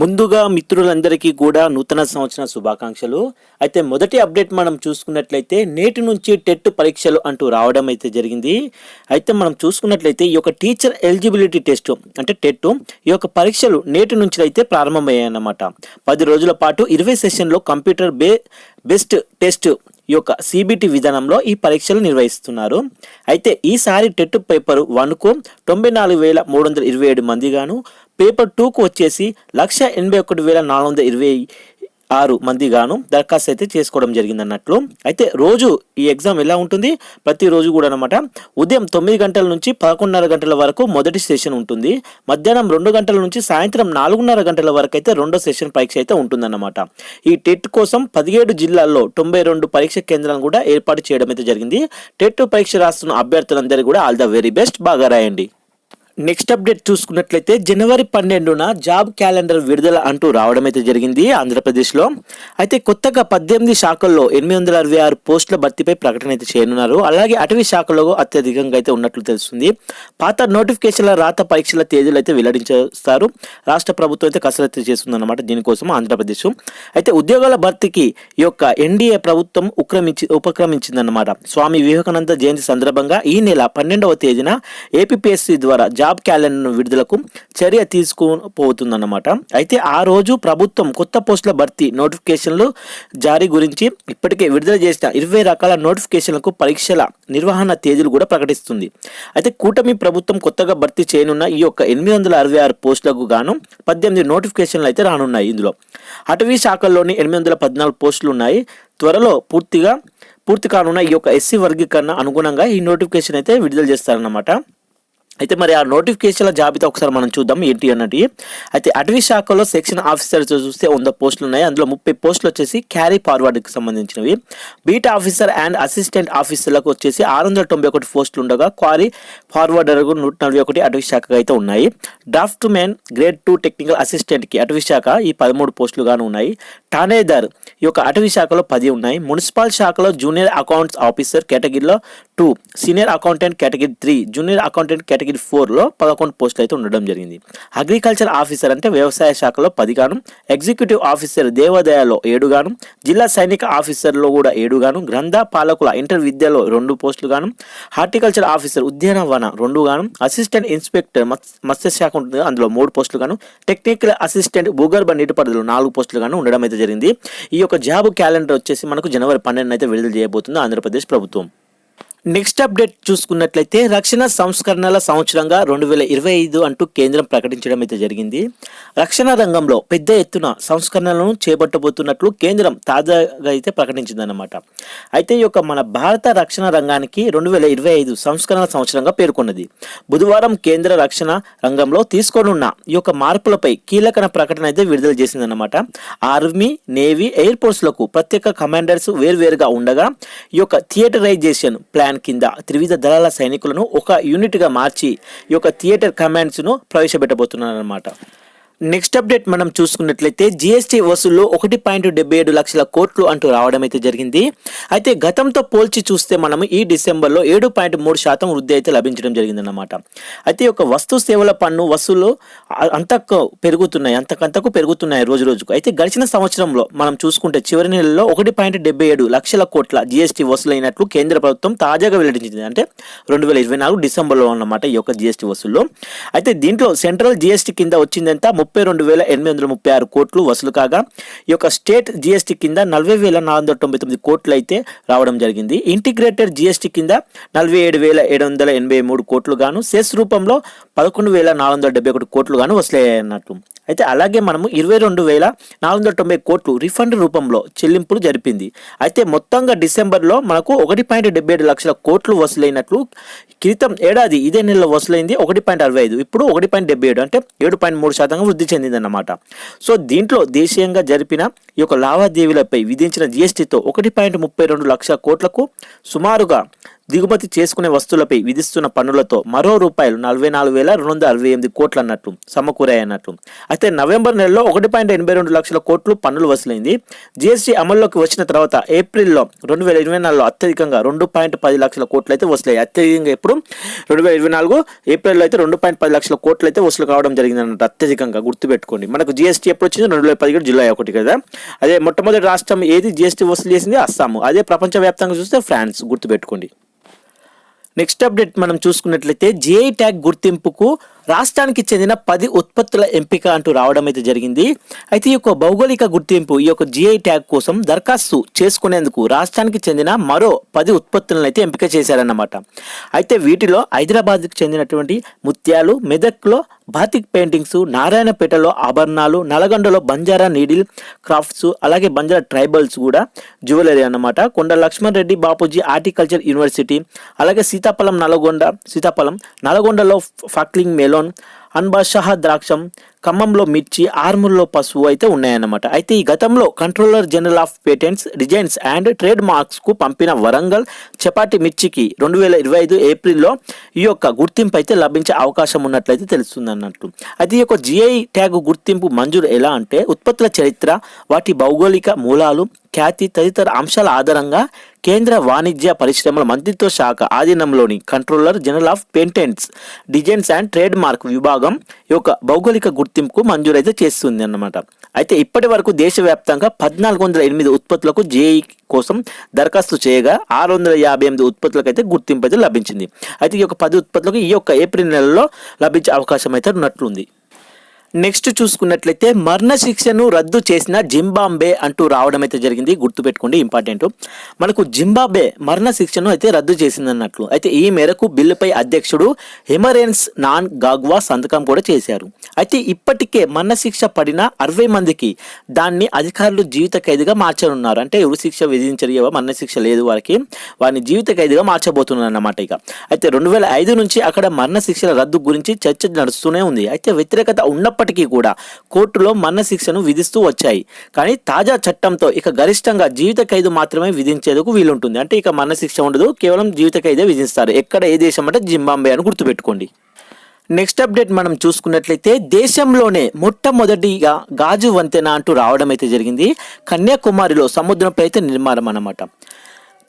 ముందుగా మిత్రులందరికీ కూడా నూతన సంవత్సర శుభాకాంక్షలు. అయితే మొదటి అప్డేట్ మనం చూసుకున్నట్లయితే నేటి నుంచి టెట్ పరీక్షలు అంటూ రావడం అయితే జరిగింది. అయితే మనం చూసుకున్నట్లయితే ఈ యొక్క టీచర్ ఎలిజిబిలిటీ టెస్ట్ అంటే టెట్ ఈ యొక్క పరీక్షలు నేటి నుంచి అయితే ప్రారంభమయ్యాయి అన్నమాట పది రోజుల పాటు ఇరవై సెషన్లో కంప్యూటర్ బే బెస్ట్ టెస్ట్ ఈ యొక్క సిబిటి విధానంలో ఈ పరీక్షలు నిర్వహిస్తున్నారు. అయితే ఈసారి టెట్ పేపర్ వన్కు తొంభై నాలుగు వేల మూడు వందల ఇరవై ఏడు మంది గాను పేపర్ టూకు వచ్చేసి లక్ష ఎనభై ఒకటి వేల నాలుగు వందల ఇరవై ఆరు మంది గాను దరఖాస్తు అయితే చేసుకోవడం జరిగింది అన్నట్లు అయితే రోజు ఈ ఎగ్జామ్ ఎలా ఉంటుంది? ప్రతిరోజు కూడా అనమాట ఉదయం తొమ్మిది గంటల నుంచి పదకొండున్నర గంటల వరకు మొదటి సెషన్ ఉంటుంది. మధ్యాహ్నం రెండు గంటల నుంచి సాయంత్రం నాలుగున్నర గంటల వరకు అయితే రెండో సెషన్ పరీక్ష అయితే ఉంటుందన్నమాట. ఈ టెట్ కోసం పదిహేడు జిల్లాల్లో తొంభై రెండు పరీక్ష కేంద్రాలను కూడా ఏర్పాటు చేయడం అయితే జరిగింది. టెట్ పరీక్ష రాస్తున్న అభ్యర్థులందరూ కూడా ఆల్ ద వెరీ బెస్ట్. బాగా రాయండి. నెక్స్ట్ అప్డేట్ చూసుకున్నట్లయితే జనవరి పన్నెండున జాబ్ క్యాలెండర్ విడుదల అంటూ రావడం అయితే జరిగింది ఆంధ్రప్రదేశ్లో. అయితే కొత్తగా పద్దెనిమిది శాఖల్లో ఎనిమిది వందల అరవై ఆరు పోస్టుల భర్తీపై ప్రకటన అయితే చేయనున్నారు. అలాగే అటవీ శాఖలో అత్యధికంగా అయితే ఉన్నట్లు తెలుస్తుంది. పాత నోటిఫికేషన్ల రాత పరీక్షల తేదీలు అయితే వెల్లడించేస్తారు. రాష్ట్ర ప్రభుత్వం అయితే కసరత్తు చేస్తుందన్నమాట దీనికోసం ఆంధ్రప్రదేశ్. అయితే ఉద్యోగాల భర్తీకి ఈ యొక్క ఎన్డీఏ ప్రభుత్వం ఉక్రమించి ఉపక్రమించిందన్నమాట. స్వామి వివేకానంద జయంతి సందర్భంగా ఈ నెల పన్నెండవ తేదీన ఏపీఎస్సీ ద్వారా జాబ్ క్యాలెండర్ విడుదలకు చర్య తీసుకుపోతుందన్నమాట. అయితే ఆ రోజు ప్రభుత్వం కొత్త పోస్టుల భర్తీ నోటిఫికేషన్లు జారీ గురించి ఇప్పటికే విడుదల చేసిన ఇరవై రకాల నోటిఫికేషన్లకు పరీక్షల నిర్వహణ తేదీలు కూడా ప్రకటిస్తుంది. అయితే కూటమి ప్రభుత్వం కొత్తగా భర్తీ చేయనున్న ఈ యొక్క ఎనిమిది వందల అరవై ఆరు పోస్టులకు గాను పద్దెనిమిది నోటిఫికేషన్లు అయితే రానున్నాయి ఇందులో. అటవీ శాఖల్లోని ఎనిమిది వందల పద్నాలుగు పోస్టులు ఉన్నాయి. త్వరలో పూర్తిగా పూర్తి కానున్న ఈ యొక్క ఎస్సీ వర్గీకరణ అనుగుణంగా ఈ నోటిఫికేషన్ అయితే విడుదల చేస్తారన్నమాట. అయితే మరి ఆ నోటిఫికేషన్ల జాబితా ఒకసారి మనం చూద్దాం ఏంటి అన్నది. అయితే అటవీ శాఖలో సెక్షన్ ఆఫీసర్ చూస్తే వంద పోస్టులు ఉన్నాయి. అందులో ముప్పై పోస్టులు వచ్చేసి క్యారీ ఫార్వర్డ్కి సంబంధించినవి. బీట్ ఆఫీసర్ అండ్ అసిస్టెంట్ ఆఫీసర్లకు వచ్చేసి ఆరు వందల తొంభై ఒకటి పోస్టులు ఉండగా క్వారీ ఫార్వర్డర్కు నూట నలభై ఒకటి అటవీ శాఖగా అయితే ఉన్నాయి. Draughtsman grade two technical అసిస్టెంట్కి అటవీ శాఖ ఈ పదమూడు పోస్టులుగాను ఉన్నాయి. ఠానేదార్ ఈ యొక్క అటవీ శాఖలో పది ఉన్నాయి. మున్సిపల్ శాఖలో జూనియర్ అకౌంట్స్ ఆఫీసర్ కేటగిరీలో two senior accountant category three junior accountant కేటగిరీ ఫోర్లో పదకొండు పోస్టులు అయితే ఉండడం జరిగింది. అగ్రికల్చర్ ఆఫీసర్ అంటే వ్యవసాయ శాఖలో పదిగాను ఎగ్జిక్యూటివ్ ఆఫీసర్ దేవాదాయలో ఏడుగాను జిల్లా సైనిక ఆఫీసర్లో కూడా ఏడుగాను గ్రంథ పాలకుల ఇంటర్ విద్యలో రెండు పోస్టులు గాను హార్టికల్చర్ ఆఫీసర్ ఉద్యానవన రెండు గాను అసిస్టెంట్ ఇన్స్పెక్టర్ మత్స్యశాఖ ఉంటుంది అందులో మూడు పోస్టులు గాను టెక్నికల్ అసిస్టెంట్ భూగర్భ నీటిపారుదల నాలుగు పోస్టులు గాను ఉండడం అయితే జరిగింది. ఈ యొక్క జాబ్ క్యాలెండర్ వచ్చేసి మనకు జనవరి పన్నెండున అయితే విడుదల చేయబోతుంది ఆంధ్రప్రదేశ్ ప్రభుత్వం. నెక్స్ట్ అప్డేట్ చూసుకున్నట్లయితే రక్షణ సంస్కరణల సంవత్సరంగా రెండు వేల ఇరవై ఐదు అంటూ కేంద్రం ప్రకటించడం అయితే జరిగింది. రక్షణ రంగంలో పెద్ద ఎత్తున సంస్కరణలను చేపట్టబోతున్నట్లు కేంద్రం తాజాగా అయితే ప్రకటించిందన్నమాట. అయితే ఈ యొక్క మన భారత రక్షణ రంగానికి రెండు వేల ఇరవై ఐదు సంస్కరణల సంవత్సరంగా పేర్కొన్నది. బుధవారం కేంద్ర రక్షణ రంగంలో తీసుకోనున్న ఈ యొక్క మార్పులపై కీలక ప్రకటన అయితే విడుదల చేసిందన్నమాట. ఆర్మీ నేవీ ఎయిర్ ఫోర్స్లకు ప్రత్యేక కమాండర్స్ వేర్వేరుగా ఉండగా ఈ యొక్క థియేటరైజేషన్ ప్లాన్ కింద త్రివిధ దళాల సైనికులను ఒక యూనిట్గా మార్చి ఈ యొక్క థియేటర్ కమాండ్స్ను ప్రవేశపెట్టబోతున్నారన్నమాట. నెక్స్ట్ అప్డేట్ మనం చూసుకున్నట్లయితే జీఎస్టీ వసూలు ఒకటి పాయింట్ డెబ్బై ఏడు లక్షల కోట్లు అంటూ రావడం అయితే జరిగింది. అయితే గతంతో పోల్చి చూస్తే మనం ఈ డిసెంబర్లో ఏడు పాయింట్ మూడు శాతం వృద్ధి అయితే లభించడం జరిగిందన్నమాట. అయితే ఒక వస్తు సేవల పన్ను వసూలు అంతకు పెరుగుతున్నాయి అంతకంతకు పెరుగుతున్నాయి రోజు రోజుకు. అయితే గడిచిన సంవత్సరంలో మనం చూసుకుంటే చివరి నెలలో ఒకటి పాయింట్ డెబ్బై ఏడు లక్షల కోట్ల జీఎస్టీ వసూలైనట్లు కేంద్ర ప్రభుత్వం తాజాగా వెల్లడించింది. అంటే రెండు వేల ఇరవై నాలుగు డిసెంబర్లో అన్నమాట ఈ యొక్క జీఎస్టీ వసూల్లో అయితే దీంట్లో సెంట్రల్ జీఎస్టీ కింద వచ్చిందంతా ముప్పై రెండు వేల ఎనిమిది వందల ముప్పై ఆరు కోట్లు వసూలు కాగా ఈ యొక్క స్టేట్ జిఎస్టీ కింద నలభై వేల నాలుగు వందల తొంభై తొమ్మిది కోట్లు అయితే రావడం జరిగింది. ఇంటిగ్రేటెడ్ జిఎస్టీ కింద నలభై ఏడు వేల ఏడు వందల ఎనభై మూడు కోట్లు గాను సెస్ రూపంలో పదకొండు వేల నాలుగు వందల డెబ్బై ఒకటి కోట్లు గాను వసూలయ్యాయన్నట్టు అయితే అలాగే మనము ఇరవై రెండు వేల నాలుగు వందల తొంభై కోట్లు రిఫండ్ రూపంలో చెల్లింపులు జరిపింది. అయితే మొత్తంగా డిసెంబర్లో మనకు ఒకటి పాయింట్ డెబ్బై ఏడు లక్షల కోట్లు వసూలైనట్లు క్రితం ఏడాది ఇదే నెలలో వసూలైంది ఒకటి పాయింట్ అరవై ఐదు ఇప్పుడు ఒకటి పాయింట్ డెబ్బై ఏడు అంటే ఏడు పాయింట్ మూడు శాతంగా వృద్ధి చెందిందన్నమాట. సో దీంట్లో దేశీయంగా జరిపిన ఈ యొక్క లావాదేవీలపై విధించిన జిఎస్టీతో ఒకటి పాయింట్ ముప్పై రెండు లక్షల కోట్లకు సుమారుగా దిగుమతి చేసుకునే వస్తువులపై విధిస్తున్న పన్నులతో మరో రూపాయలు నలభై నాలుగు వేల రెండు వందల అరవై ఎనిమిది కోట్లు అన్నట్టు సమకూరాయన్నట్టు. అయితే నవంబర్ నెలలో ఒకటి పాయింట్ ఎనభై రెండు లక్షల కోట్లు పన్నులు వసూలైంది. జీఎస్టీ అమల్లోకి వచ్చిన తర్వాత ఏప్రిల్లో రెండు వేల ఇరవై నాలుగులో అత్యధికంగా రెండు పాయింట్ పది లక్షల కోట్లు అయితే వసూలయ్యాయి. అత్యధికంగా ఎప్పుడు? రెండు వేల ఇరవై నాలుగు ఏప్రిల్లో అయితే రెండు పాయింట్ పది లక్షల కోట్లు అయితే వసూలు కావడం జరిగింది అన్నట్టు అత్యధికంగా గుర్తుపెట్టుకోండి. మనకు జీఎస్టీ ఎప్పుడు వచ్చింది రెండు వేల పదిహేడు జూలై ఒకటి కదా. అదే మొట్టమొదటి రాష్ట్రం ఏది జీఎస్టీ వసూలు చేసింది? అస్సాము. అదే ప్రపంచవ్యాప్తంగా చూస్తే ఫ్రాన్స్ గుర్తుపెట్టుకోండి. నెక్స్ట్ అప్డేట్ మనం చూసుకున్నట్లయితే జిఐ ట్యాగ్ గుర్తింపుకు రాష్ట్రానికి చెందిన పది ఉత్పత్తుల ఎంపిక అంటూ రావడం అయితే జరిగింది. అయితే ఈ యొక్క భౌగోళిక గుర్తింపు ఈ యొక్క జిఐ ట్యాగ్ కోసం దరఖాస్తు చేసుకునేందుకు రాష్ట్రానికి చెందిన మరో పది ఉత్పత్తులను అయితే ఎంపిక చేశారన్నమాట. అయితే వీటిలో హైదరాబాద్కు చెందినటువంటి ముత్యాలు మెదక్లో బాతిక్ పెయింటింగ్స్ నారాయణపేటలో ఆభరణాలు నల్గొండలో బంజారా నీడిల్ క్రాఫ్ట్స్ అలాగే బంజారా ట్రైబల్స్ కూడా జ్యువెలరీ అన్నమాట. కొండ లక్ష్మణ్ రెడ్డి బాపూజీ హార్టికల్చర్ యూనివర్సిటీ అలాగే సీతాఫలం నల్గొండ సీతాఫలం నల్గొండలో ఫక్లింగ్ మేల్ Pelón అన్బాషాహ ద్రాక్షం ఖమ్మంలో మిర్చి ఆర్మూర్లో పసుపు అయితే ఉన్నాయన్నమాట. అయితే ఈ గతంలో controller general of patents designs and trade మార్క్స్కు పంపిన వరంగల్ చపాటి మిర్చికి రెండు వేల ఇరవై ఐదు ఏప్రిల్లో ఈ యొక్క గుర్తింపు అయితే లభించే అవకాశం ఉన్నట్లయితే తెలుస్తుంది అన్నట్టు అయితే ఈ యొక్క జిఐ ట్యాగ్ గుర్తింపు మంజూరు ఎలా అంటే ఉత్పత్తుల చరిత్ర వాటి భౌగోళిక మూలాలు ఖ్యాతి తదితర అంశాల ఆధారంగా కేంద్ర వాణిజ్య పరిశ్రమల మంత్రిత్వ శాఖ ఆధీనంలోని controller general of patents designs and trade mark విభాగం ఈ యొక్క భౌగోళిక గుర్తింపుకు మంజూరైతే చేస్తుంది అన్నమాట. అయితే ఇప్పటి వరకు దేశవ్యాప్తంగా పద్నాలుగు వందల ఎనిమిది ఉత్పత్తులకు జేఈ కోసం దరఖాస్తు చేయగా ఆరు వందల యాభై ఎనిమిది ఉత్పత్తులకు అయితే గుర్తింపు అయితే లభించింది. అయితే ఈ యొక్క పది ఉత్పత్తులకు ఈ యొక్క ఏప్రిల్ నెలలో లభించే అవకాశం అయితే ఉన్నట్లుంది. నెక్స్ట్ చూసుకున్నట్లయితే మరణ శిక్షను రద్దు చేసిన జింబాంబే అంటూ రావడం అయితే జరిగింది. గుర్తుపెట్టుకోండి ఇంపార్టెంట్. మనకు జింబాబే మరణ శిక్షను అయితే రద్దు చేసింది అన్నట్లు అయితే ఈ మేరకు బిల్లుపై అధ్యక్షుడు హిమరేన్స్ నాన్ గాగ్వా సంతకం కూడా చేశారు. అయితే ఇప్పటికే మరణశిక్ష పడిన అరవై మందికి దాన్ని అధికారులు జీవిత ఖైదుగా మార్చనున్నారు. అంటే ఉరి శిక్ష విధించరు మరణశిక్ష లేదు వారికి. వారిని జీవిత ఖైదుగా మార్చబోతున్నారు అన్నమాట ఇక. అయితే రెండు వేల ఐదు నుంచి అక్కడ మరణశిక్షల రద్దు గురించి చర్చ నడుస్తూనే ఉంది. అయితే వ్యతిరేకత ఉన్నప్పటికీ కూడా కోర్టులో మరణశిక్షను విధిస్తూ వచ్చాయి. కానీ తాజా చట్టంతో ఇక గరిష్టంగా జీవిత ఖైదు మాత్రమే విధించేందుకు వీలుంటుంది. అంటే ఇక మరణశిక్ష ఉండదు కేవలం జీవిత ఖైదే విధిస్తారు. ఎక్కడ ఏ దేశం అంటే జింబాంబే అని గుర్తుపెట్టుకోండి. నెక్స్ట్ అప్డేట్ మనం చూసుకున్నట్లయితే దేశంలోనే మొట్టమొదటిగా గాజు వంతెన అంటూ రావడం అయితే జరిగింది. కన్యాకుమారిలో సముద్రంపై అయితే నిర్మాణం అన్నమాట.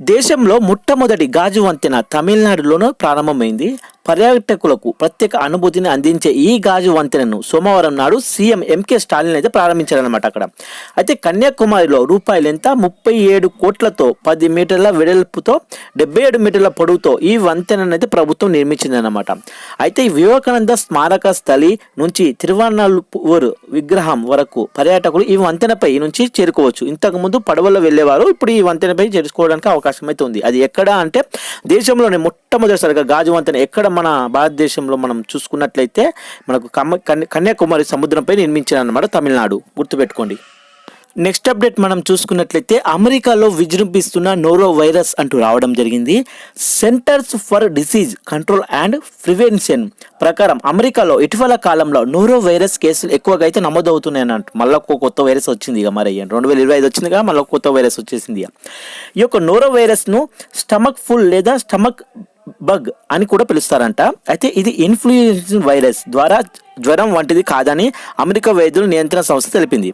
దేశంలో మొట్టమొదటి గాజు వంతెన తమిళనాడులోనూ ప్రారంభమైంది. పర్యాటకులకు ప్రత్యేక అనుభూతిని అందించే ఈ గాజు వంతెనను సోమవారం నాడు సీఎం ఎంకే స్టాలిన్ అయితే ప్రారంభించారనమాట అక్కడ. అయితే కన్యాకుమారిలో రూపాయలు ఎంత ముప్పై ఏడు కోట్లతో పది మీటర్ల వెడల్పుతో డెబ్బై ఏడు మీటర్ల పొడవుతో ఈ వంతెనను అయితే ప్రభుత్వం నిర్మించిందనమాట అయితే ఈ వివేకానంద స్మారక స్థలి నుంచి తిరువన్నల్పూర్ విగ్రహం వరకు పర్యాటకులు ఈ వంతెనపై నుంచి చేరుకోవచ్చు. ఇంతకుముందు పడవలో వెళ్ళేవారు ఇప్పుడు ఈ వంతెనపై చేరుకోవడానికి అవకాశం అయితే ఉంది. అది ఎక్కడ అంటే దేశంలోనే మొట్టమొదటిసారిగా గాజు వంతెన ఎక్కడ మన భారతదేశంలో మనం చూసుకున్నట్లయితే మనకు కమ్మ కన్యాకుమారి సముద్రంపై నిర్మించిన అనమాట తమిళనాడు. గుర్తుపెట్టుకోండి. నెక్స్ట్ అప్డేట్ మనం చూసుకున్నట్లయితే అమెరికాలో విజృంభిస్తున్న నోరో వైరస్ అంటూ రావడం జరిగింది. Centers for disease control and prevention ప్రకారం అమెరికాలో ఇటీవల కాలంలో నోరో వైరస్ కేసులు ఎక్కువగా అయితే నమోదవుతున్నాయి అన్నట్టు మళ్ళీ ఒక కొత్త వైరస్ వచ్చింది ఇక మరి. రెండు వేల ఇరవై ఐదు వచ్చిందిగా మళ్ళీ ఒక కొత్త వైరస్ వచ్చేసింది ఇక. ఈ యొక్క నోరో వైరస్ను స్టమక్ ఫుల్ లేదా స్టమక్ బగ్ అని కూడా పిలుస్తారంట. అయితే ఇది ఇన్ఫ్లుయెన్స్ వైరస్ ద్వారా జ్వరం వంటిది కాదని అమెరికా వైద్యుల నియంత్రణ సంస్థ తెలిపింది.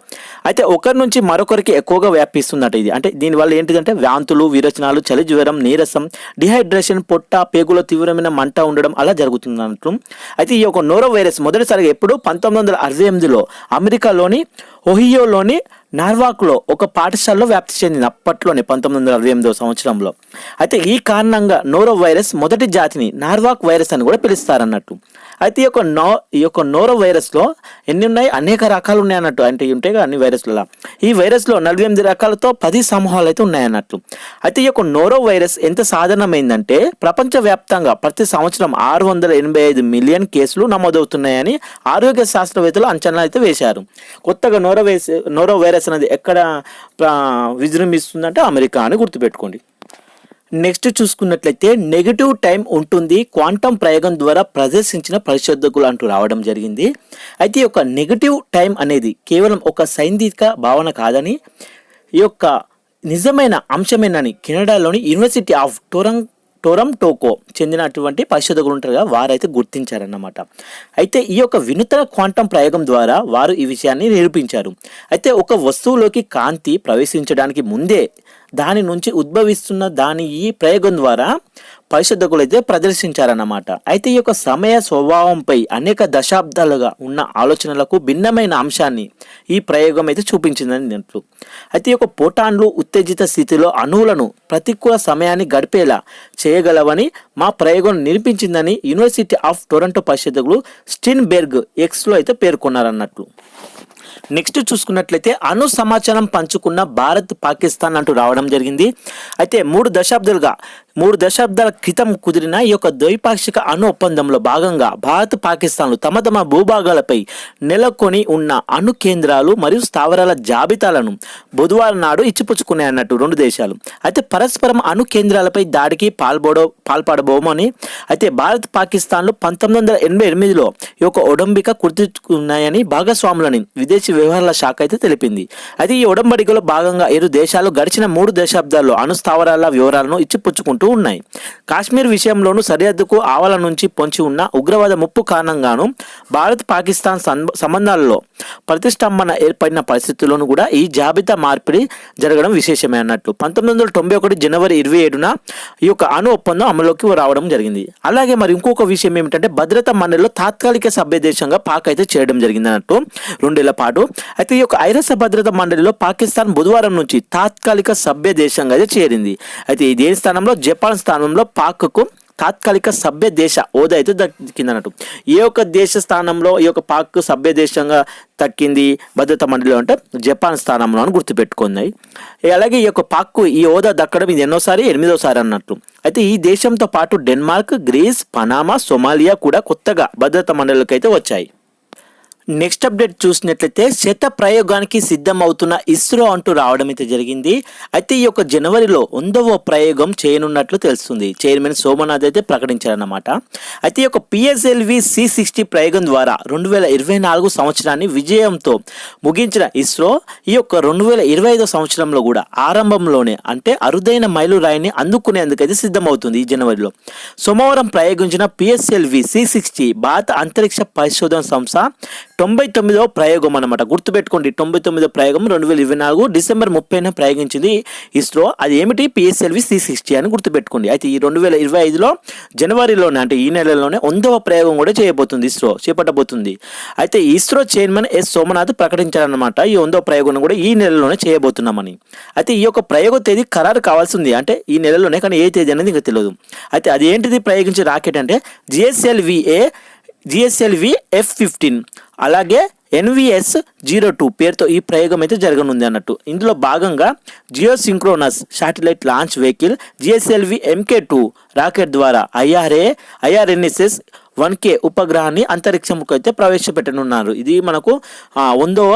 అయితే ఒకరి నుంచి మరొకరికి ఎక్కువగా వ్యాపిస్తుందట ఇది. అంటే దీనివల్ల ఏంటిదంటే వ్యాంతులు విరచనాలు చలి జ్వరం నీరసం డిహైడ్రేషన్ పొట్ట పేగులో తీవ్రమైన మంట ఉండడం అలా జరుగుతుందన్నట్టు అయితే ఈ యొక్క నోరో వైరస్ మొదటిసారిగా ఎప్పుడు పంతొమ్మిది వందల అరవై ఎనిమిదిలో అమెరికాలోని ఒహియోలోని నార్వాక్లో ఒక పాఠశాలలో వ్యాప్తి చెందింది అప్పట్లోనే పంతొమ్మిది వందల అరవై ఎనిమిదో సంవత్సరంలో. అయితే ఈ కారణంగా నోరో వైరస్ మొదటి జాతిని నార్వాక్ వైరస్ అని కూడా పిలుస్తారన్నట్టు. అయితే ఈ యొక్క నో ఈ యొక్క నోరో వైరస్లో ఎన్ని ఉన్నాయి అనేక రకాలు ఉన్నాయి అన్నట్టు. అంటే ఉంటాయి అన్ని వైరస్లలో. ఈ వైరస్లో నలభై ఎనిమిది రకాలతో పది సమూహాలు అయితే ఉన్నాయన్నట్టు అయితే ఈ యొక్క నోరో వైరస్ ఎంత సాధారణమైందంటే ప్రపంచవ్యాప్తంగా ప్రతి సంవత్సరం ఆరు వందల ఎనభై ఐదు మిలియన్ కేసులు నమోదవుతున్నాయని ఆరోగ్య శాస్త్రవేత్తలు అంచనా అయితే వేశారు. కొత్తగా నోరో వైరస్ నోరో వైరస్ అనేది ఎక్కడ విజృంభిస్తుందంటే అమెరికా అని గుర్తుపెట్టుకోండి. నెక్స్ట్ చూసుకున్నట్లయితే నెగిటివ్ టైం ఉంటుంది. క్వాంటం ప్రయోగం ద్వారా ప్రదర్శించిన పరిశోధకులు అంటూ రావడం జరిగింది. అయితే ఒక నెగిటివ్ టైం అనేది కేవలం ఒక సైద్ధాంతిక భావన కాదని ఈ యొక్క నిజమైన అంశమేనని కెనడాలోని యూనివర్సిటీ ఆఫ్ టొరంగ్ టొరంటోకో చెందినటువంటి పరిశోధకులు ఉంటారుగా వారైతే గుర్తించారన్నమాట. అయితే ఈ యొక్క వినూతన క్వాంటం ప్రయోగం ద్వారా వారు ఈ విషయాన్ని నిరూపించారు. అయితే ఒక వస్తువులోకి కాంతి ప్రవేశించడానికి ముందే దాని నుంచి ఉద్భవిస్తున్న దాని ఈ ప్రయోగం ద్వారా పరిశోధకులు అయితే ప్రదర్శించారన్నమాట. అయితే ఈ యొక్క సమయ స్వభావంపై అనేక దశాబ్దాలుగా ఉన్న ఆలోచనలకు భిన్నమైన అంశాన్ని ఈ ప్రయోగం అయితే చూపించిందని అన్నట్లు అయితే ఈ యొక్క పోటాన్లు ఉత్తేజిత స్థితిలో అణువులను ప్రతికూల సమయాన్ని గడిపేలా చేయగలవని మా ప్రయోగం నిరూపించిందని యూనివర్సిటీ ఆఫ్ టొరంటో పరిశోధకులు స్టిన్బెర్గ్ ఎక్స్లో అయితే పేర్కొన్నారన్నట్లు. నెక్స్ట్ చూసుకున్నట్లయితే అణు సమాచారం పంచుకున్న భారత్ పాకిస్తాన్ అంటూ రావడం జరిగింది. అయితే మూడు దశాబ్దాలుగా మూడు దశాబ్దాల క్రితం కుదిరిన ఈ యొక్క ద్వైపాక్షిక అణు ఒప్పందంలో భాగంగా భారత్ పాకిస్తాన్లు తమ తమ భూభాగాలపై నెలకొని ఉన్న అణు కేంద్రాలు మరియు స్థావరాల జాబితాలను బుధవారం నాడు ఇచ్చిపుచ్చుకున్నాయి అన్నట్టు రెండు దేశాలు. అయితే పరస్పరం అణు కేంద్రాలపై దాడికి పాల్పడో పాల్పడబోమని అయితే భారత్ పాకిస్తాన్లు పంతొమ్మిది వందల ఎనభై ఎనిమిదిలో ఈ యొక్క ఒడంబిక కుదుర్చుకున్నాయని భాగస్వాములని విదేశీ వ్యవహారాల శాఖ అయితే తెలిపింది. అయితే ఈ ఒడంబడికలో భాగంగా ఇరు దేశాలు గడిచిన మూడు దశాబ్దాల్లో అణు స్థావరాల వివరాలను ఇచ్చిపుచ్చుకుంటూ ఉన్నాయి. కాశ్మీర్ విషయంలోనూ సరిహద్దుకు ఆవల నుంచి పొంచి ఉన్న ఉగ్రవాద ముప్పు కారణంగాను భారత్ పాకిస్తాన్ సంబంధాలలో ప్రతిష్టంభన ఏర్పడిన పరిస్థితుల్లోనూ కూడా ఈ జాబితా మార్పిడి జరగడం విశేషమే అన్నట్టు. పంతొమ్మిది వందల తొంభై ఒకటి జనవరి ఇరవై ఏడున ఈ యొక్క అణు ఒప్పందం అమలులోకి రావడం జరిగింది. అలాగే మరి ఇంకొక విషయం ఏమిటంటే భద్రతా మండలిలో తాత్కాలిక సభ్య దేశంగా పాక్ అయితే చేయడం జరిగింది అన్నట్టు రెండేళ్ళ పాటు. అయితే ఈ యొక్క ఐరస భద్రతా మండలిలో పాకిస్తాన్ బుధవారం నుంచి తాత్కాలిక సభ్య దేశంగా అయితే చేరింది. అయితే ఈ దేని స్థానంలో జపాన్ స్థానంలో పాక్కు తాత్కాలిక సభ్య దేశ హోదా అయితే దక్కిందన్నట్టు. ఏ ఒక్క దేశ స్థానంలో ఈ యొక్క పాక్ సభ్య దేశంగా తక్కింది భద్రతా మండలిలో అంటే జపాన్ స్థానంలో అని గుర్తుపెట్టుకున్నాయి అలాగే ఈ యొక్క పాక్కు ఈ హోదా దక్కడం ఇది ఎన్నోసారి? ఎనిమిదోసారి అన్నట్టు. అయితే ఈ దేశంతో పాటు డెన్మార్క్ గ్రీస్ పనామా సొమాలియా కూడా కొత్తగా భద్రతా మండలికి అయితే వచ్చాయి. నెక్స్ట్ అప్డేట్ చూసినట్లయితే శత ప్రయోగానికి సిద్ధం అవుతున్న ఇస్రో అంటూ రావడం అయితే జరిగింది. అయితే ఈ యొక్క జనవరిలో వందవ ప్రయోగం చేయనున్నట్లు తెలుస్తుంది. చైర్మన్ సోమనాథ్ అయితే ప్రకటించారన్నమాట. అయితే ఈ యొక్క పిఎస్ఎల్వి సి సిక్స్టీ ప్రయోగం ద్వారా రెండు వేల ఇరవై నాలుగు సంవత్సరాన్ని విజయంతో ముగించిన ఇస్రో ఈ యొక్క రెండు వేల ఇరవై ఐదో సంవత్సరంలో కూడా ఆరంభంలోనే అంటే అరుదైన మైలురాయిని అందుకునేందుకైతే సిద్ధమవుతుంది ఈ జనవరిలో. సోమవారం ప్రయోగించిన పిఎస్ఎల్వి సి సిక్స్టీ భారత అంతరిక్ష పరిశోధన సంస్థ తొంభై తొమ్మిదవ ప్రయోగం అనమాట గుర్తుపెట్టుకోండి తొంభై తొమ్మిదో ప్రయోగం రెండు వేల ఇరవై నాలుగు డిసెంబర్ ముప్పైన ప్రయోగించింది ఇస్రో. అది ఏమిటి? పిఎస్ఎల్వి సి సిక్స్టీ అని గుర్తుపెట్టుకోండి. అయితే ఈ రెండు వేల ఇరవై ఐదులో జనవరిలోనే అంటే ఈ నెలలోనే వందవ ప్రయోగం కూడా చేయబోతుంది ఇస్రో చేపట్టబోతుంది. అయితే ఇస్రో చైర్మన్ ఎస్ సోమనాథ్ ప్రకటించారన్నమాట ఈ వందవ ప్రయోగం కూడా ఈ నెలలోనే చేయబోతున్నామని. అయితే ఈ యొక్క ప్రయోగ తేదీ ఖరారు కావాల్సింది అంటే ఈ నెలలోనే కానీ ఏ తేదీ అనేది ఇంకా తెలియదు అయితే అది ఏంటిది ప్రయోగించే రాకెట్ అంటే జిఎస్ఎల్విఏ జిఎస్ఎల్వి ఎఫ్ ఫిఫ్టీన్. అలాగే ఎన్విఎస్ జీరో టూ పేరుతో ఈ ప్రయోగం అయితే జరగనుంది అన్నట్టు. ఇందులో భాగంగా geo synchronous satellite launch vehicle GSLV MK two rocket ద్వారా ఐఆర్ఏ ఐఆర్ఎన్ఎస్ఎస్ వన్ కే ఉపగ్రహాన్ని అంతరిక్షంకు అయితే ప్రవేశపెట్టనున్నారు. ఇది మనకు వందవ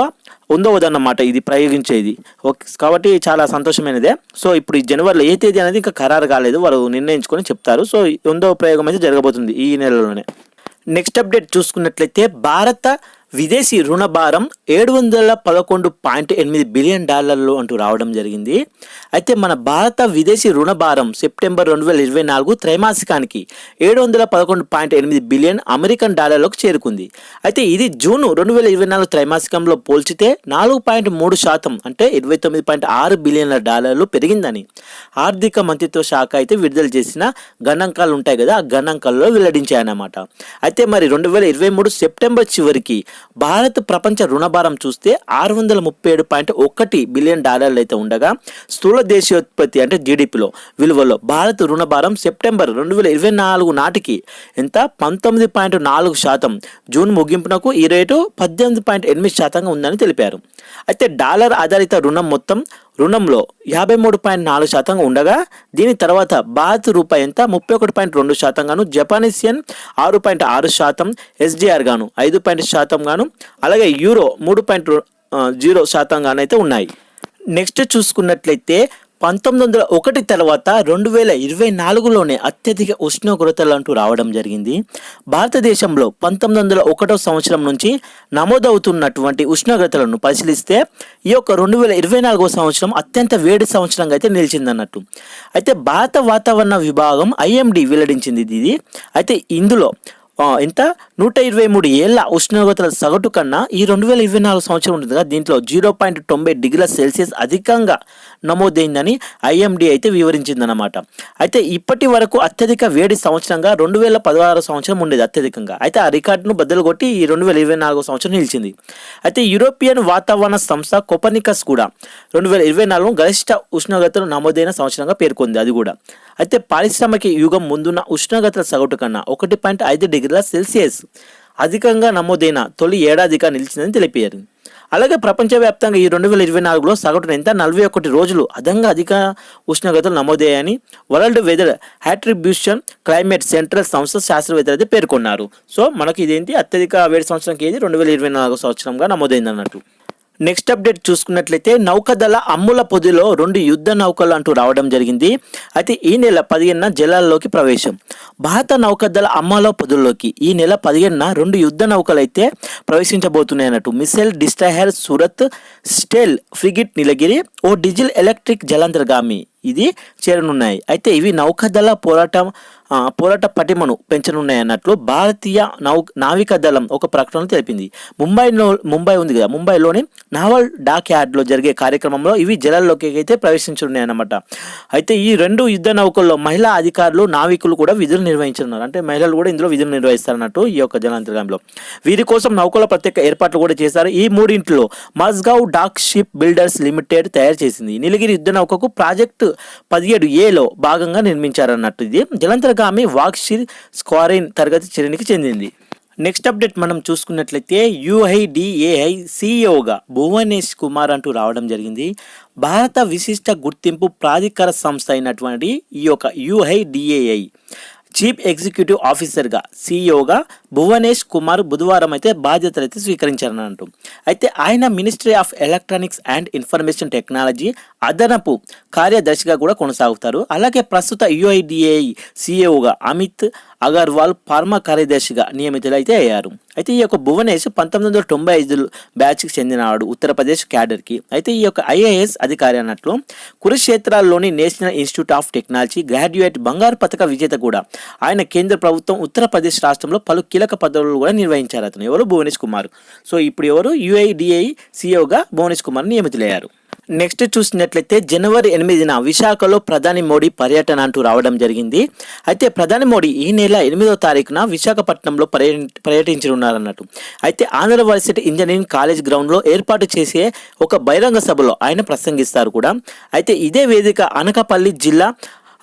వందవదన్నమాట ఇది ప్రయోగించేది. ఓకే కాబట్టి చాలా సంతోషమైనదే. సో ఇప్పుడు ఈ జనవరిలో ఏ తేదీ అనేది ఇంకా ఖరారు కాలేదు. వాళ్ళు నిర్ణయించుకొని చెప్తారు. సో వందవ ప్రయోగం అయితే జరగబోతుంది ఈ నెలలోనే. నెక్స్ట్ అప్డేట్ చూసుకున్నట్లయితే భారత విదేశీ రుణ భారం ఏడు వందల పదకొండు పాయింట్ ఎనిమిది బిలియన్ డాలర్లు అంటూ రావడం జరిగింది. అయితే మన భారత విదేశీ రుణ భారం సెప్టెంబర్ రెండు వేల ఇరవై నాలుగు త్రైమాసికానికి ఏడు వందల పదకొండు పాయింట్ ఎనిమిది బిలియన్ అమెరికన్ డాలర్లకు చేరుకుంది. అయితే ఇది జూన్ రెండు వేల ఇరవై నాలుగు త్రైమాసికంలో పోల్చితే నాలుగు పాయింట్ మూడు శాతం అంటే ఇరవై తొమ్మిది పాయింట్ ఆరు బిలియన్ల డాలర్లు పెరిగిందని. ఆర్థిక మంత్రిత్వ శాఖ అయితే విడుదల చేసిన గణాంకాలు ఉంటాయి కదా ఆ గణాంకాల్లో వెల్లడించాయన్నమాట. అయితే మరి రెండు వేల ఇరవై మూడు సెప్టెంబర్ చివరికి భారత్ ప్రపంచ రుణభారం చూస్తే ఆరు వందల ముప్పై ఏడు పాయింట్ ఒకటి బిలియన్ డాలర్లు అయితే ఉండగా స్థూల దేశీయోత్పత్తి అంటే జీడిపిలో విలువలో భారత్ రుణభారం సెప్టెంబర్ రెండు వేల ఇరవై నాలుగు నాటికి ఎంత? పంతొమ్మిది పాయింట్ నాలుగు శాతం. జూన్ ముగింపునకు ఈ రేటు పద్దెనిమిది పాయింట్ ఎనిమిది శాతంగా ఉందని తెలిపారు. అయితే డాలర్ ఆధారిత రుణం మొత్తం రుణంలో యాభై మూడు పాయింట్ నాలుగు శాతంగా ఉండగా దీని తర్వాత భారత్ రూపాయి ఎంత? ముప్పై ఒకటి పాయింట్ రెండు శాతంగాను జపానీస్ యెన్ ఆరు పాయింట్ ఆరు శాతం ఎస్డిఆర్ గాను ఐదు పాయింట్ శాతం శాతంగాను అలాగే యూరో మూడు పాయింట్ జీరో శాతంగానైతే ఉన్నాయి. నెక్స్ట్ చూసుకున్నట్లయితే పంతొమ్మిది వందల ఒకటి తర్వాత రెండు వేల ఇరవై నాలుగులోనే అత్యధిక ఉష్ణోగ్రతలు అంటూ రావడం జరిగింది. భారతదేశంలో పంతొమ్మిది వందల ఒకటో సంవత్సరం నుంచి నమోదవుతున్నటువంటి ఉష్ణోగ్రతలను పరిశీలిస్తే ఈ యొక్క రెండు వేల ఇరవై నాలుగో సంవత్సరం అత్యంత వేడి సంవత్సరంగా అయితే నిలిచిందన్నట్టు. అయితే భారత వాతావరణ విభాగం ఐఎండి వెల్లడించింది ఇది. అయితే ఇందులో ఇంత నూట ఇరవై మూడు ఏళ్ళ ఉష్ణోగ్రతల సగటు కన్నా ఈ రెండు వేల ఇరవై నాలుగు సంవత్సరం ఉంటుంది కదా దీంట్లో జీరో పాయింట్ తొంభై డిగ్రీల సెల్సియస్ అధికంగా నమోదైందని ఐఎండి అయితే వివరించిందనమాట అయితే ఇప్పటి వరకు అత్యధిక వేడి సంవత్సరంగా రెండు వేల పదహారు సంవత్సరం ఉండేది అత్యధికంగా. అయితే ఆ రికార్డును బద్దలు కొట్టి ఈ రెండు వేల ఇరవై నాలుగు సంవత్సరం నిలిచింది. అయితే యూరోపియన్ వాతావరణ సంస్థ కోపనికస్ కూడా రెండు వేల ఇరవై నాలుగు గరిష్ట ఉష్ణోగ్రతలు నమోదైన సంవత్సరంగా పేర్కొంది అది కూడా. అయితే పారిశ్రామిక యుగం ముందున్న ఉష్ణోగ్రతల సగటు కన్నా ఒకటి పాయింట్ ఐదు డిగ్రీల సెల్సియస్ అధికంగా నమోదైన తొలి ఏడాదిగా నిలిచిందని తెలిపారు. అలాగే ప్రపంచవ్యాప్తంగా ఈ రెండు వేల ఇరవై నాలుగులో సగటున ఎంత? నలభై ఒకటి రోజులు అదంగా అధిక ఉష్ణోగ్రతలు నమోదయ్యాయని world weather attribution climate central సంస్థ శాస్త్రవేత్తలు అయితే పేర్కొన్నారు. సో మనకి ఇదేంటి? అత్యధిక వేడి సంవత్సరంకి ఏది రెండు వేల ఇరవై నాలుగు సంవత్సరంగా నమోదైంది అన్నట్టు నెక్స్ట్ అప్డేట్ చూసుకున్నట్లయితే నౌకదళ అమ్ముల పొదిలో రెండు యుద్ధ నౌకలు అంటూ రావడం జరిగింది. అయితే ఈ నెల పదిహేనున జలాల్లోకి ప్రవేశం. భారత నౌకదళ అమ్మల పొదుల్లోకి ఈ నెల పదిహేనున రెండు యుద్ధ నౌకలు అయితే ప్రవేశించబోతున్నాయి అన్నట్టు. Missile destroyer Surat stealth frigate Nilgiri ఓ డీజిల్ ఎలక్ట్రిక్ జలాంతర్గామి ఇది చేరనున్నాయి. అయితే ఇవి నౌకాదళ పోరాటం పోరాట పటిమను పెంచనున్నాయన్నట్లు భారతీయ నౌ నావికా దళం ఒక ప్రకటన తెలిపింది. ముంబైలో ముంబై ఉంది కదా ముంబైలోని నావల్ డాక్ యార్డ్లో జరిగే కార్యక్రమంలో ఇవి జలాల్లోకి అయితే ప్రవేశించనున్నాయన్నమాట. అయితే ఈ రెండు యుద్ధ నౌకల్లో మహిళా అధికారులు నావికులు కూడా విధులు నిర్వహించనున్నారు. అంటే మహిళలు కూడా ఇందులో విధులు నిర్వహిస్తారన్నట్టు ఈ యొక్క జలాంతర్గంలో వీరి కోసం నౌకల ప్రత్యేక ఏర్పాట్లు కూడా చేశారు. ఈ మూడింటిలో Mazagon dock ship builders limited తయారు చేసింది. నీలగిరి యుద్ధ నౌకకు ప్రాజెక్టు పదిహేడు ఏలో భాగంగా నిర్మించారన్నట్టు ఇది. ఆమె వాక్షిర్ స్క్వారిన్ తరగతి శ్రేణికి చెందింది. నెక్స్ట్ అప్డేట్ మనం చూసుకున్నట్లయితే యుఐడిఏఐ సిఇఓగా భువనేష్ కుమార్ అంటూ రావడం జరిగింది. భారత విశిష్ట గుర్తింపు ప్రాధికార సంస్థ అయినటువంటి ఈ యొక్క యుఐడిఏఐ చీఫ్ ఎగ్జిక్యూటివ్ ఆఫీసర్గా సీఈఓగా భువనేష్ కుమార్ బుధవారం అయితే బాధ్యతలు అయితే స్వీకరించారనంటూ. అయితే ఆయన ministry of electronics and information technology అదనపు కార్యదర్శిగా కూడా కొనసాగుతారు. అలాగే ప్రస్తుత యుఐడిఏ సీఈఓగా అమిత్ అగర్వాల్ ఫార్మా కార్యదర్శిగా నియమితులైతే అయ్యారు. అయితే ఈ యొక్క భువనేష్ పంతొమ్మిది వందల తొంభై ఐదు బ్యాచ్కి చెందినవాడు ఉత్తరప్రదేశ్ క్యాడర్కి. అయితే ఈ యొక్క ఐఏఎస్ అధికారి అన్నట్లు కురుక్షేత్రాల్లోని national institute of technology graduate బంగారు పథక విజేత కూడా. ఆయన కేంద్ర ప్రభుత్వం ఉత్తరప్రదేశ్ రాష్ట్రంలో పలు కీలక పదవులు కూడా నిర్వహించారు అతను. ఎవరు? భువనేష్ కుమార్. సో ఇప్పుడు ఎవరు? యుఐడిఐ సిఓగా భువనేష్ కుమార్ నియమితులయ్యారు. నెక్స్ట్ చూసినట్లయితే జనవరి ఎనిమిదిన విశాఖలో ప్రధాని మోడీ పర్యటన అంటూ రావడం జరిగింది. అయితే ప్రధాని మోడీ ఈ నెల ఎనిమిదో తారీఖున విశాఖపట్నంలో పర్య పర్యటించనున్నారన్నట్టు. అయితే ఆంధ్ర యూనివర్సిటీ ఇంజనీరింగ్ కాలేజ్ గ్రౌండ్లో ఏర్పాటు చేసే ఒక బహిరంగ సభలో ఆయన ప్రసంగిస్తారు కూడా. అయితే ఇదే వేదిక అనకాపల్లి జిల్లా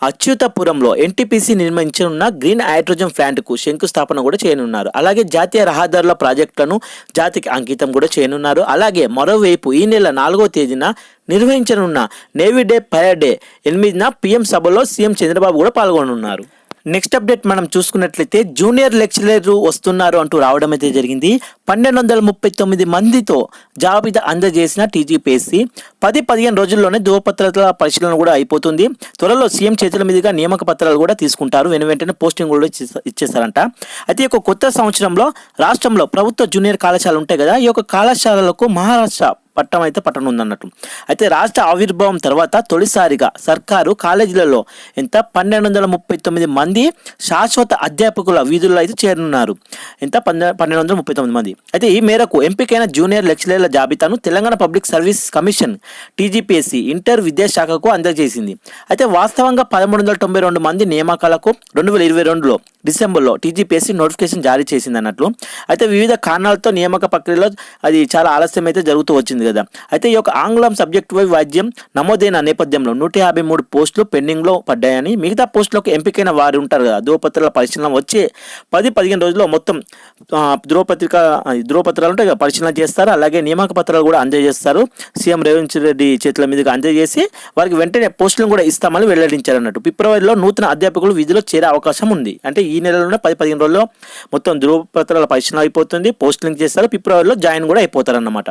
అచ్యుతపురంలో ఎన్టీపీసీ నిర్మించనున్న గ్రీన్ హైడ్రోజన్ ప్లాంట్కు శంకుస్థాపన కూడా చేయనున్నారు. అలాగే జాతీయ రహదారుల ప్రాజెక్టులను జాతికి అంకితం కూడా చేయనున్నారు. అలాగే మరోవైపు ఈ నెల నాలుగో తేదీన నిర్వహించనున్న నేవీ డే పయర్ డే ఎనిమిదిన పిఎం సభలో సీఎం చంద్రబాబు కూడా పాల్గొనున్నారు నెక్స్ట్ అప్డేట్ మనం చూసుకున్నట్లయితే జూనియర్ లెక్చరర్ వస్తున్నారు అంటూ రావడం అయితే జరిగింది. పన్నెండు వందల ముప్పై తొమ్మిది మందితో జాబితా అందజేసిన టీజీపీఎస్సీ పది పదిహేను రోజుల్లోనే ధృవపత్రాల పరిశీలన కూడా అయిపోతుంది. త్వరలో సీఎం చేతుల మీదుగా నియామక పత్రాలు కూడా తీసుకుంటారు. వెను వెంటనే పోస్టింగ్ కూడా ఇచ్చేస్తారంట అయితే ఈ కొత్త సంవత్సరంలో రాష్ట్రంలో ప్రభుత్వ జూనియర్ కళాశాలలు ఉంటాయి కదా ఈ యొక్క కళాశాలలకు మహారాష్ట్ర పట్టం అయితే పట్టనుందన్నట్టు. అయితే రాష్ట్ర ఆవిర్భావం తర్వాత తొలిసారిగా సర్కారు కాలేజీలలో ఎంత పన్నెండు వందల ముప్పై తొమ్మిది మంది శాశ్వత అధ్యాపకుల విధుల్లో అయితే చేరనున్నారు. ఎంత పన్నెండు వందల ముప్పై తొమ్మిది మంది. అయితే ఈ మేరకు ఎంపికైన జూనియర్ లెక్చరర్ల జాబితాను Telangana public service commission TGPSC inter విద్యాశాఖకు అందజేసింది. అయితే వాస్తవంగా పదమూడు వందల తొంభై రెండు మంది నియామకాలకు రెండు వేల ఇరవై రెండులో డిసెంబర్లో టీజీపీఎస్సీ నోటిఫికేషన్ జారీ చేసింది అన్నట్లు అయితే వివిధ కారణాలతో నియామక ప్రక్రియలో అది చాలా ఆలస్యం అయితే జరుగుతూ వచ్చింది కదా. అయితే ఈ యొక్క ఆంగ్లం సబ్జెక్టు వై వాద్యం నమోదైన నేపథ్యంలో నూట యాభై మూడు పోస్టులు పెండింగ్లో పడ్డాయని మిగతా పోస్టులకు ఎంపికైన వారు ఉంటారు కదా. ధ్రువపత్రాల పరిశీలన వచ్చే పది పదిహేను రోజుల్లో మొత్తం ధ్రువపత్రిక ధృవపత్రిక ఉంటాయి కదా, పరిశీలన చేస్తారు. అలాగే నియామక పత్రాలు కూడా అందజేస్తారు సీఎం రేవంత్ రెడ్డి చేతుల మీదుగా అందజేసి వారికి వెంటనే పోస్టులను కూడా ఇస్తామని వెల్లడించారు అన్నట్టు ఫిబ్రవరిలో నూతన అధ్యాపకులు విధిలో చేరే అవకాశం ఉంది. అంటే ఈ నెలలోనే పది పదిహేను రోజుల్లో మొత్తం ధ్రువపత్రాల పరిశీలన అయిపోతుంది. పోస్టింగ్ చేస్తారు. ఫిబ్రవరిలో జాయిన్ కూడా అయిపోతారు అన్నమాట